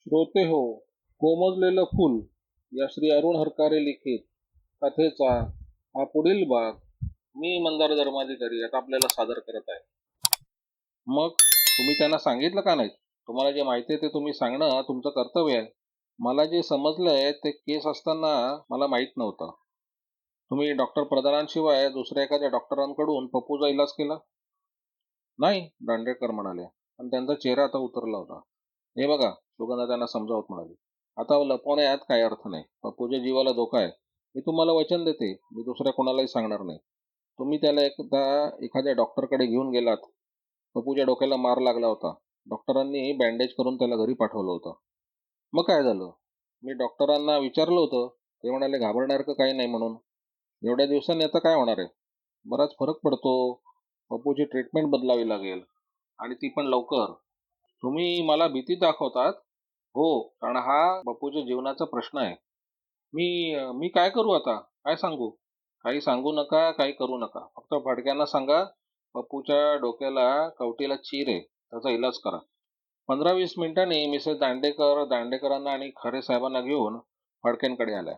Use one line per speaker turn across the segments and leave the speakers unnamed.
श्रोते हो कोमजलेलं फूल या श्री अरुण हरकारे लिखित कथेचा हा पुढील भाग मी मंदार धर्माधिकारी आता आपल्याला सादर करत आहे. मग तुम्ही त्यांना सांगितलं का नाही? तुम्हाला जे माहिती आहे ते तुम्ही सांगणं तुमचं कर्तव्य आहे. मला जे समजलंय ते केस असताना मला माहीत नव्हतं. तुम्ही डॉक्टर प्रधानांशिवाय दुसऱ्या एखाद्या डॉक्टरांकडून पप्पूचा इलाज केला? नाही दांडेकर म्हणाले. आणि त्यांचा चेहरा आता उतरला होता. हे बघा सुगंधा त्यांना समजावत म्हणाली. आता लपवण्यात काही अर्थ नाही पप्पूच्या जीवाला धोका आहे. मी तुम्हाला वचन देते मी दुसऱ्या कोणालाही सांगणार नाही. तुम्ही त्याला एकदा एखाद्या डॉक्टरकडे घेऊन गेलात पप्पूच्या डोक्याला मार लागला होता. डॉक्टरांनी बँडेज करून त्याला घरी पाठवलं होतं. मग काय झालं? मी डॉक्टरांना विचारलं होतं ते म्हणाले घाबरण्यासारखं काही नाही म्हणून? एवढ्या दिवसांनी आता काय होणार आहे? बराच फरक पडतो. पप्पूची ट्रीटमेंट बदलावी लागेल आणि ती पण लवकर. तुम्ही मला भीती दाखवतात? हो कारण हा बापूच्या जीवनाचा प्रश्न आहे. मी मी काय करू आता? काय सांगू? काही सांगू नका काही करू नका. फक्त फडक्यांना सांगा बापूच्या डोक्याला कवटीला चीर आहे. त्याचा इलाज करा. पंधरा वीस मिनिटांनी मिसेस दांडेकर दांडेकरांना आणि खरे साहेबांना घेऊन फडक्यांकडे आल्या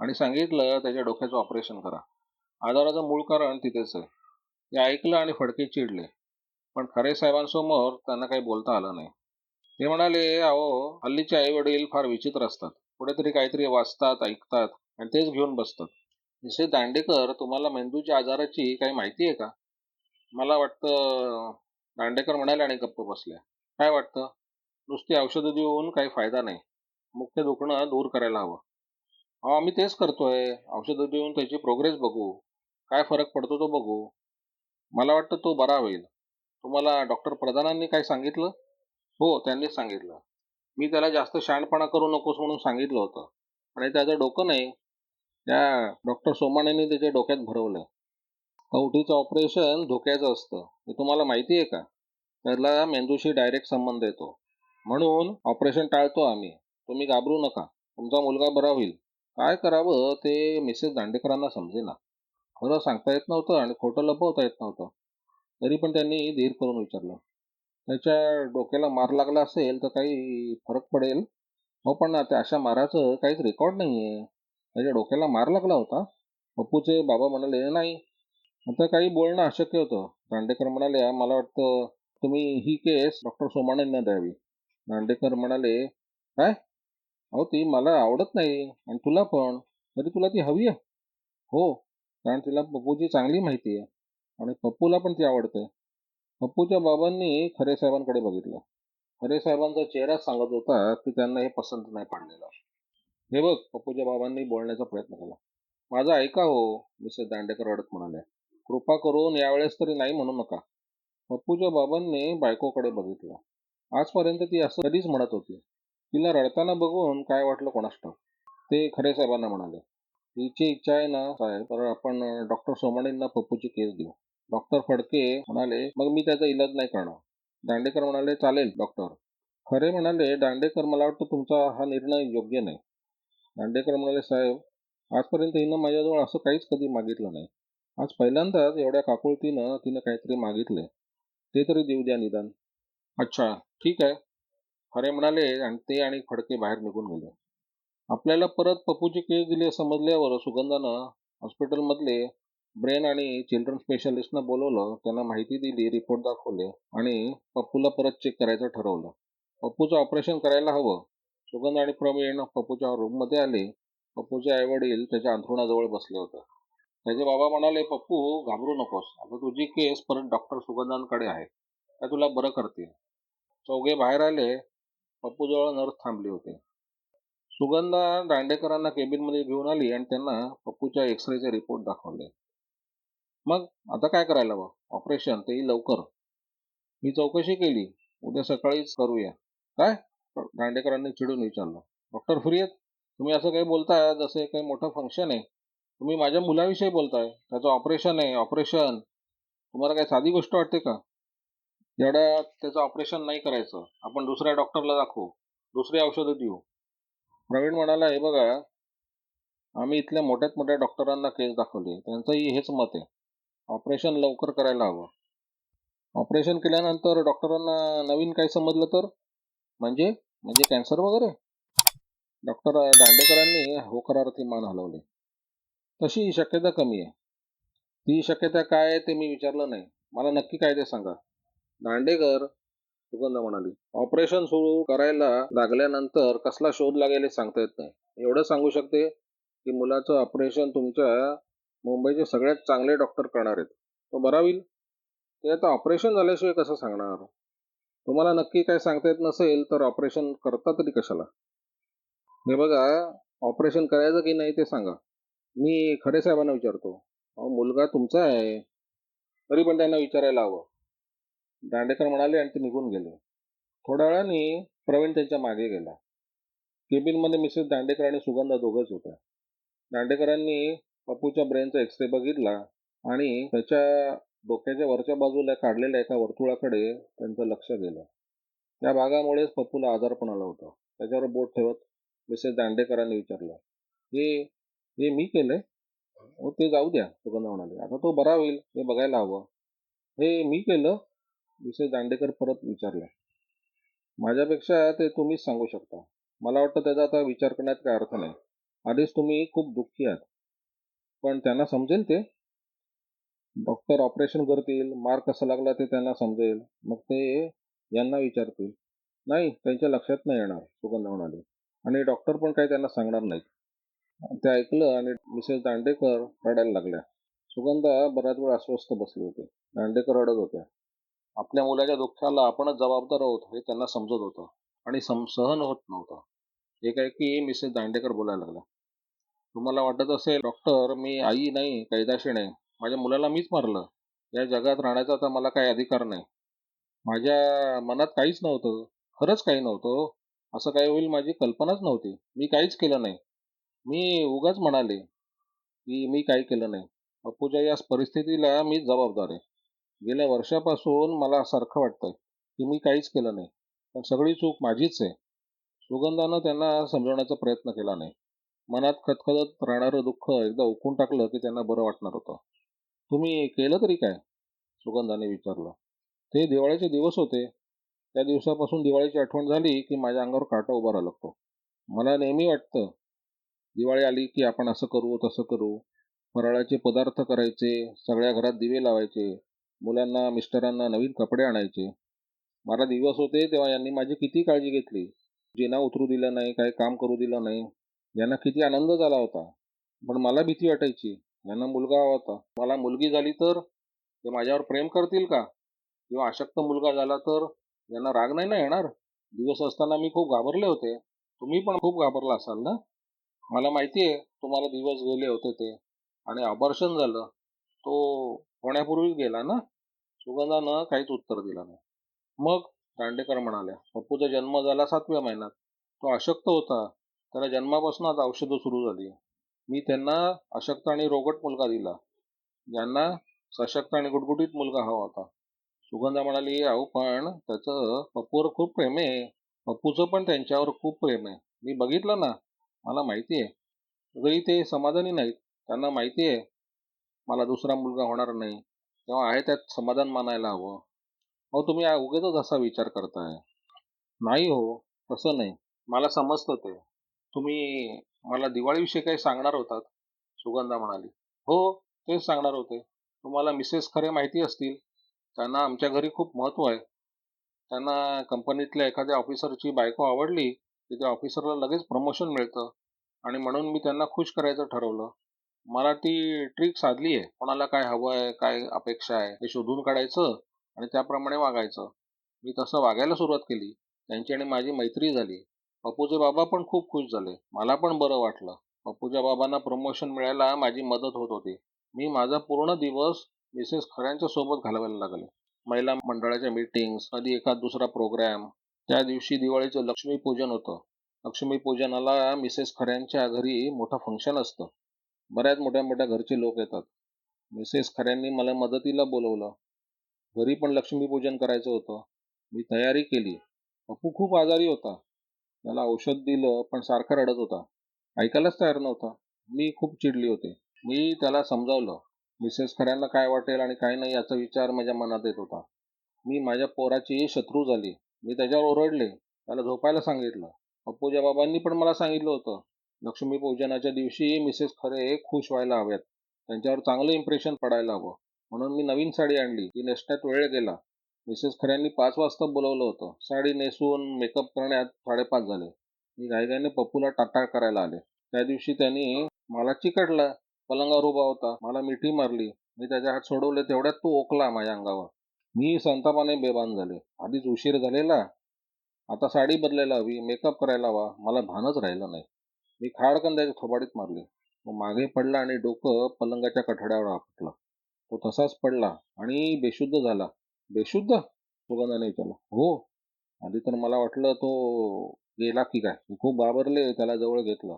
आणि सांगितलं त्याच्या डोक्याचं ऑपरेशन करा. आजाराचं मूळ कारण तिथेच आहे. ते ऐकलं आणि फडके चिडले. पण खरे साहेबांसमोर त्यांना काही बोलता आलं नाही. ते म्हणाले अहो हल्लीचे आई वडील फार विचित्र असतात. कुठेतरी काहीतरी वाचतात ऐकतात आणि तेच घेऊन बसतात. जसे दांडेकर तुम्हाला मेंदूच्या आजाराची काही माहिती आहे का? मला वाटतं दांडेकर म्हणाले आणि गप्प बसल्या. काय वाटतं? नुसती औषधं देऊन काही फायदा नाही. मुख्य दुखणं दूर करायला हवं. अहो आम्ही तेच करतोय. औषधं देऊन त्याची प्रोग्रेस बघू. काय फरक पडतो तो बघू. मला वाटतं तो बरा होईल. तुम्हाला डॉक्टर प्रधानांनी काय सांगितलं? हो त्यांनीच सांगितलं. मी त्याला जास्त शहाणपणा करू नकोस म्हणून सांगितलं होतं. आणि त्याचं डोकं नाही. त्या डॉक्टर सोमानेने त्याच्या डोक्यात भरवलं. कवटीचं ऑपरेशन धोक्याचं असतं. हे तुम्हाला माहिती आहे का? त्याला मेंदूशी डायरेक्ट संबंध येतो. म्हणून ऑपरेशन टाळतो आम्ही. तुम्ही घाबरू नका. तुमचा मुलगा बरा होईल. काय करावं ते मिसेस दांडेकरांना समजेना. खरं सांगता येत नव्हतं आणि खोटं लपवता येत नव्हतं. तरी पण त्यांनी धीर करून विचारलं. त्याच्या डोक्याला मार लागला असेल तर काही फरक पडेल. हो पण त्या अशा माराचं काहीच रेकॉर्ड नाही आहे त्याच्या डोक्याला मार लागला होता. पप्पूचे बाबा म्हणाले नाही. आता काही बोलणं अशक्य होतं. दांडेकर म्हणाले मला वाटतं तुम्ही ही केस डॉक्टर सोमाणेंना द्यावी. दांडेकर म्हणाले काय? अहो ती मला आवडत नाही आणि तुला पण. तरी तुला ती हवी आहे. हो कारण तिला पप्पूची चांगली माहिती आहे. आणि पप्पूला पण ती आवडते पप्पूच्या बाबांनी खरे साहेबांकडे बघितलं. खरे साहेबांचा चेहरा सांगत होता की त्यांना हे पसंत नाही पडलेलं. हे बघ पप्पूच्या बाबांनी बोलण्याचा प्रयत्न केला. माझा ऐका हो मिसेस दांडेकर रडत म्हणाले. कृपा करून यावेळेस तरी नाही म्हणू नका. पप्पूच्या बाबांनी बायकोकडे बघितलं. आजपर्यंत ती असं कधीच म्हणत होती. तिला रडताना बघून काय वाटलं कोणास ठाऊक ते खरे साहेबांना म्हणाले. तिची इच्छा आहे ना साहेब तर आपण डॉक्टर सोमाणींना पप्पूची केस देऊ. डॉक्टर फडके म्हणाले मग मी त्याचा इलाज नाही करणार. दांडेकर म्हणाले चालेल डॉक्टर. खरे म्हणाले दांडेकर मला वाटतं तुमचा हा निर्णय योग्य नाही. दांडेकर म्हणाले साहेब आजपर्यंत हिनं माझ्याजवळ असं काहीच कधी मागितलं नाही. आज पहिल्यांदाच एवढ्या काकुळतीनं तिनं काहीतरी मागितले ते तरी देऊ द्या निदान. अच्छा ठीक आहे. खरे म्हणाले आणि ते आणि फडके बाहेर निघून गेले. आपल्याला परत पप्पूची केस दिली समजल्यावर सुगंधानं हॉस्पिटलमधले ब्रेन आणि चिल्ड्रन स्पेशलिस्टनं बोलवलं त्यांना माहिती दिली रिपोर्ट दाखवले आणि पप्पूला परत चेक करायचं ठरवलं. पप्पूचं ऑपरेशन करायला हवं. सुगंध आणि प्रवीण पप्पूच्या रूममध्ये आले. पप्पूचे आईवडील त्याच्या अंथरुणाजवळ बसले होते. त्याचे बाबा म्हणाले पप्पू घाबरू नकोस. आता तुझी केस परत डॉक्टर सुगंधांकडे आहे. त्या तुला बरं करतील. चौघे बाहेर आले. पप्पूजवळ नर्स थांबली होती. सुगंधा दांडेकरांना केबिनमध्ये घेऊन आली आणि त्यांना पप्पूच्या एक्सरेचे रिपोर्ट दाखवले. मग आता काय करायला बा ऑपरेशन तेही लवकर. मी चौकशी केली. उद्या सकाळीच करूया. काय? दांडेकरांनी चिडून विचारलं. डॉक्टर फ्री आहेत तुम्ही असं काही बोलताय? जसे काही मोठं फंक्शन आहे. तुम्ही माझ्या मुलाविषयी बोलताय. त्याचं ऑपरेशन आहे. ऑपरेशन तुम्हाला काही साधी गोष्ट वाटते का? एवढ्या त्याचं ऑपरेशन नाही करायचं. आपण दुसऱ्या डॉक्टरला दाखवू. दुसरी औषधं देऊ. प्रवीण म्हणाला हे बघा आम्ही इथल्या मोठ्यात मोठ्या डॉक्टरांना केस दाखवली. त्यांचंही हेच मत आहे. ऑपरेशन लवकर करायला हवं. ऑपरेशन केल्यानंतर डॉक्टरांना नवीन काही समजलं तर? म्हणजे? म्हणजे कॅन्सर वगैरे? डॉक्टर दांडेकरांनी होकारार्थी मान हलवले. तशी शक्यता कमी आहे. ती शक्यता काय आहे ते मी विचारलं नाही. मला नक्की काय ते सांगा. दांडेकर सुगंध म्हणाली ऑपरेशन सुरू करायला लागल्यानंतर कसला शोध लागेल हे सांगता येत नाही. एवढं सांगू शकते की मुलाचं ऑपरेशन तुमच्या मुंबईचे सगळ्यात चांगले डॉक्टर करणार आहेत. तो बरा होईल? ते आता ऑपरेशन झाल्याशिवाय कसं सांगणार? तुम्हाला नक्की काय सांगता येत नसेल तर ऑपरेशन करता तरी कशाला? हे बघा ऑपरेशन करायचं की नाही ते सांगा. मी खरे साहेबांना विचारतो. अहो मुलगा तुमचा आहे. तरी पण त्यांना विचारायला हवं. दांडेकर म्हणाले आणि ते निघून गेले. थोड्या वेळाने प्रवीण त्यांच्या मागे गेला. केबिनमध्ये मिसेस दांडेकर आणि सुगंधा दोघंच होत्या. दांडेकरांनी पप्पूच्या ब्रेनचा एक्सरे बघितला आणि त्याच्या डोक्याच्या वरच्या बाजूला काढलेल्या एका वर्तुळाकडे त्यांचं लक्ष गेलं. त्या भागामुळेच पप्पूला आजारपण आला होता. त्याच्यावर बोट ठेवत मिसेस दांडेकरांनी विचारलं हे हे मी केलंय? हो ते जाऊ द्या सुगंधा म्हणाले. आता तो बरा होईल हे बघायला हवं. हे मी केलं? मिसेस दांडेकर परत विचारलं. माझ्यापेक्षा ते तुम्हीच सांगू शकता. मला वाटतं त्याचा आता विचार करण्यात काय अर्थ नाही. आधीच तुम्ही खूप दुःखी आहात. पण त्यांना समजेल ते. डॉक्टर ऑपरेशन करतील मार कसा लागला ते त्यांना समजेल. मग ते यांना विचारतील. नाही त्यांच्या लक्षात नाही येणार सुगंध म्हणाले. आणि डॉक्टर पण काही त्यांना सांगणार नाहीत. ते ऐकलं आणि मिसेस दांडेकर रडायला लागल्या. सुगंधा बराच वेळ अस्वस्थ बसले होते. दांडेकर रडत होत्या. आपल्या मुलाच्या दुःखाला आपणच जबाबदार आहोत हे त्यांना समजत होतं. आणि सम सहन होत नव्हतं. एकाएकी मिसेस दांडेकर बोलायला लागल्या तुम्हाला वाटत असेल डॉक्टर मी आई नाही कैदाशी नाही. माझ्या मुलाला मीच मारलं. या जगात राहण्याचा तर मला काही अधिकार नाही. माझ्या मनात काहीच नव्हतं. खरंच काही नव्हतं. असं काही होईल माझी कल्पनाच नव्हती. मी काहीच केलं नाही. मी उगाच म्हणाले की मी काही केलं नाही. अप्पूच्या या परिस्थितीला मीच जबाबदार आहे. गेल्या वर्षापासून मला सारखं वाटतंय की मी काहीच केलं नाही. पण सगळी चूक माझीच आहे. सुगंधानं त्यांना समजवण्याचा प्रयत्न केला नाही. मनात खतखतत राहणारं दुःख एकदा ओकून टाकलं की त्यांना बरं वाटणार होतं. तुम्ही केलं तरी काय? सुगंधाने विचारलं. ते दिवाळीचे दिवस होते. त्या दिवसापासून दिवाळीची आठवण झाली की माझ्या अंगावर काटा उभा राहा लागतो. मला नेहमी वाटतं दिवाळी आली की आपण असं करू तसं करू. फराळाचे पदार्थ करायचे सगळ्या घरात दिवे लावायचे मुलांना मिस्टरांना नवीन कपडे आणायचे. मला दिवस होते तेव्हा यांनी माझी किती काळजी घेतली. जिना उतरू दिलं नाही काही काम करू दिलं नाही. यांना किती आनंद झाला होता. पण मला भीती वाटायची. यांना मुलगा हवा होता. मला मुलगी झाली तर ते माझ्यावर प्रेम करतील का? किंवा अशक्त मुलगा झाला तर यांना राग नाही ना येणार? दिवस असताना मी खूप घाबरले होते. तुम्ही पण खूप घाबरला असाल ना? मला माहिती आहे तुम्हाला दिवस गेले होते ते. आणि अबॉर्शन झालं. तो होण्यापूर्वीच गेला ना? सुगंधानं काहीच उत्तर दिलं नाही. मग दांडेकर म्हणाल्या पप्पूचा जन्म झाला सातव्या महिन्यात. तो अशक्त होता. त्याला जन्मापासूनच औषधं सुरू झाली. मी त्यांना अशक्त आणि रोगट मुलगा दिला. ज्यांना सशक्त आणि गुटगुटीत मुलगा हवा होता. सुगंधा म्हणाली अहो पण त्याचं पप्पूवर खूप प्रेम आहे. पप्पूचं पण त्यांच्यावर खूप प्रेम आहे. मी बघितलं ना मला माहिती आहे तरी ते समाधानी नाहीत. त्यांना माहिती आहे मला दुसरा मुलगा होणार नाही. तेव्हा आहे त्यात समाधान मानायला हवं. अहो तुम्ही उगेच असा विचार करताय. नाही हो तसं नाही. मला समजतं ते. तुम्ही मला दिवाळीविषयी काही सांगणार होतात? सुगंधा म्हणाली. हो तेच सांगणार होते. तुम्हाला मिसेस खरे माहिती असतील. त्यांना आमच्या घरी खूप महत्त्व आहे. त्यांना कंपनीतल्या एखाद्या ऑफिसरची बायको आवडली की त्या ऑफिसरला लगेच प्रमोशन मिळतं. आणि म्हणून मी त्यांना खुश करायचं ठरवलं. मला ती ट्रिक साधली आहे. कोणाला काय हवं आहे काय अपेक्षा आहे हे शोधून काढायचं आणि त्याप्रमाणे वागायचं. मी तसं वागायला सुरुवात केली. त्यांची आणि माझी मैत्री झाली. पप्पूचे बाबा पण खूप खुश झाले. मला पण बरं वाटलं. पप्पूच्या बाबांना प्रमोशन मिळायला माझी मदत होत होती. मी माझा पूर्ण दिवस मिसेस खऱ्यांच्या सोबत घालवायला लागले. महिला मंडळाच्या मीटिंग्स कधी एखाद दुसरा प्रोग्राम त्या दिवशी दिवाळीचं लक्ष्मीपूजन होतं. लक्ष्मीपूजनाला मिसेस खऱ्यांच्या घरी मोठं फंक्शन असतं. बऱ्याच मोठ्या मोठ्या घरचे लोक येतात. मिसेस खऱ्यांनी मला मदतीला बोलवलं. घरी पण लक्ष्मीपूजन करायचं होतं. मी तयारी केली. पप्पू खूप आजारी होता. त्याला औषध दिलं पण सारखा रडत होता. ऐकायलाच तयार नव्हता. मी खूप चिडली होते. मी त्याला समजावलं मिसेस खऱ्यांना काय वाटेल आणि काय नाही याचा विचार माझ्या मनात येत होता. मी माझ्या पोराची शत्रू झाली. मी त्याच्यावर ओरडले. त्याला झोपायला सांगितलं. पप्पूच्या बाबांनी पण मला सांगितलं होतं. लक्ष्मीपूजनाच्या दिवशी मिसेस खरे खुश व्हायला हव्यात त्यांच्यावर चांगलं इम्प्रेशन पडायला हवं. म्हणून मी नवीन साडी आणली. की नेसण्यात वेळ गेला. मिसेस खऱ्यांनी पाच वाजता बोलवलं होतं. साडी नेसून मेकअप करण्यात साडेपाच झाले. मी घाईघाईने पप्पूला टाटा करायला आले. त्या दिवशी त्यांनी मला चिकटला पलंगावर उभा होता. मला मिठी मारली. मी त्याचे हात सोडवले. तेवढ्यात तो ओकला माझ्या अंगावर. मी संतापाने बेभान झाले. आधीच उशीर झालेला. आता साडी बदलायला हवी. मेकअप करायला हवा. मला भानच राहिलं नाही. मी खाडकन त्याच्या थोबाडीत मारली. तो मागे पडला आणि डोकं पलंगाच्या कठड्यावर आपटलं. तो तसाच पडला आणि बेशुद्ध झाला. बेशुद्ध? सुगंधाने विचारलं हो. आधी तर मला वाटलं तो गेला की काय? खूप घाबरले त्याला जवळ घेतलं.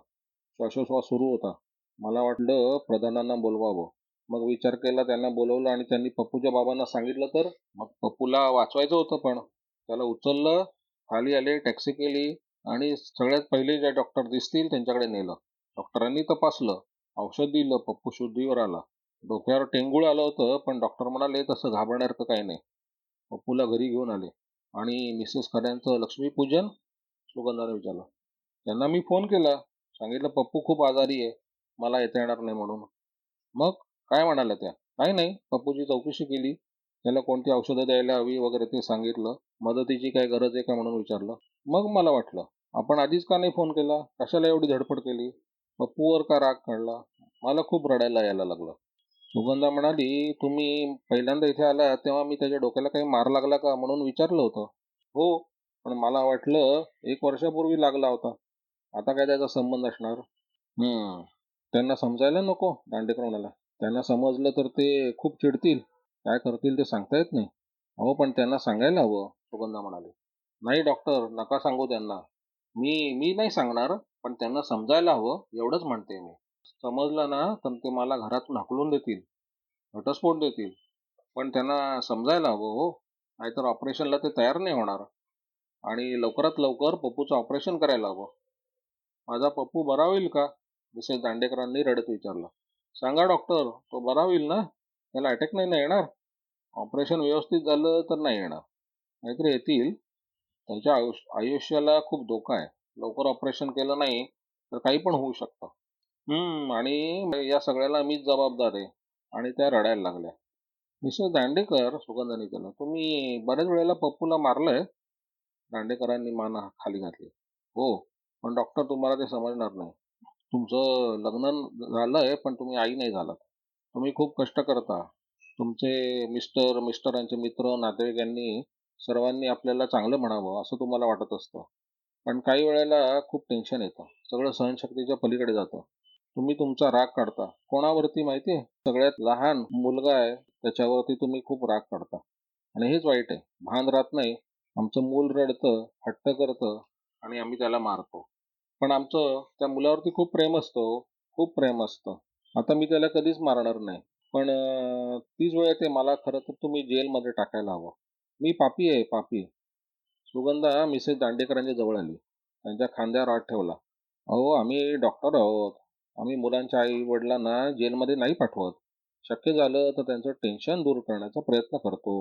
श्वासोश्वास सुरू होता. मला वाटलं प्रधानांना बोलवावं. मग विचार केला त्यांना बोलवलं आणि त्यांनी पप्पूच्या बाबांना सांगितलं तर? मग पप्पूला वाचवायचं होतं पण. त्याला उचललं खाली आले टॅक्सी केली आणि सगळ्यात पहिले जे डॉक्टर दिसतील त्यांच्याकडे नेलं. डॉक्टरांनी तपासलं. औषध दिलं पप्पू शुद्धीवर आला. डोक्यावर टेंगूळ आलं होतं पण डॉक्टर म्हणाले तसं घाबरण्यासारखं काही नाही. पप्पूला घरी घेऊन आले आणि मिसेस खऱ्यांचं लक्ष्मीपूजन सुगंधाने विचारलं. त्यांना मी फोन केला. सांगितलं पप्पू खूप आजारी आहे. मला येता येणार नाही म्हणून. मग काय म्हणाल्या त्या? काही नाही. पप्पूची चौकशी केली. त्याला कोणती औषधं द्यायला हवी वगैरे ते सांगितलं. मदतीची काय गरज आहे का म्हणून विचारलं. मग मला वाटलं आपण आधीच का नाही फोन केला? कशाला एवढी धडपड केली? पप्पूवर का राग काढला? मला खूप रडायला यायला लागलं. सुगंधा म्हणाली तुम्ही पहिल्यांदा इथे आला तेव्हा मी त्याच्या डोक्याला काही मार लागला का? म्हणून विचारलं होतं. हो पण मला वाटलं एक वर्षापूर्वी लागला होता. आता काय त्याचा संबंध असणार? हम्म त्यांना समजायला नको दांडेकर म्हणाला त्यांना समजलं तर ते खूप चिडतील. काय करतील ते सांगता येत नाही. अहो पण त्यांना सांगायला हवं सुगंधा म्हणाली. नाही डॉक्टर नका सांगू त्यांना. मी मी नाही सांगणार पण त्यांना समजायला हवं एवढंच म्हणते मी. समजलं ना तर ते मला घरातून हाकलून देतील घटस्फोट देतील. पण त्यांना समजायला हवं हो. नाहीतर ऑपरेशनला ते तयार नाही होणार. आणि लवकरात लवकर पप्पूचं ऑपरेशन करायला हवं. माझा पप्पू बरा होईल का? मिसेस दांडेकरांनी रडत विचारलं. सांगा डॉक्टर तो बरा होईल ना? त्याला अटॅक नाही ना येणार? ऑपरेशन व्यवस्थित झालं तर नाही येणार. नाहीतर येतील. त्यांच्या आयुष्य आयुष्याला खूप धोका आहे. लवकर ऑपरेशन केलं नाही तर काही पण होऊ शकतं. हम्म आणि या सगळ्याला मीच जबाबदार आहे. आणि त्या रडायला लागल्या. मिसेस दांडेकर सुगंधाने केलं तुम्ही बऱ्याच वेळेला पप्पूला मारलंय? दांडेकरांनी मान खाली घातली. हो पण डॉक्टर तुम्हाला ते समजणार नाही. तुमचं लग्न झालंय पण तुम्ही आई नाही झालात तुम्ही खूप कष्ट करता. तुमचे मिस्टर मिस्टरांचे मित्र नातेवाईक यांनी सर्वांनी आपल्याला चांगलं म्हणावं असं तुम्हाला वाटत असतं. पण काही वेळेला खूप टेन्शन येतं. सगळं सहनशक्तीच्या पलीकडे जातं. तुम्ही तुमचा राग काढता. कोणावरती माहिती आहे? सगळ्यात लहान मुलगा आहे त्याच्यावरती तुम्ही खूप राग काढता. आणि हेच वाईट आहे. भान राहत नाही. आमचं मूल रडतं हट्ट करतं आणि आम्ही त्याला मारतो. पण आमचं त्या मुलावरती खूप प्रेम असतं हो. खूप प्रेम असतं. आता मी त्याला कधीच मारणार नाही. पण तीच वेळ ते मला खरं तर तुम्ही जेलमध्ये टाकायला हवं. मी पापी आहे पापी. सुगंधा मिसेस दांडेकरांच्या जवळ आली. त्यांच्या खांद्यावर हात ठेवला. अहो आम्ही डॉक्टर आहोत. आम्ही मुलांच्या आई वडिलांना जेलमध्ये नाही पाठवत. शक्य झालं तर त्यांचं टेन्शन दूर करण्याचा प्रयत्न करतो.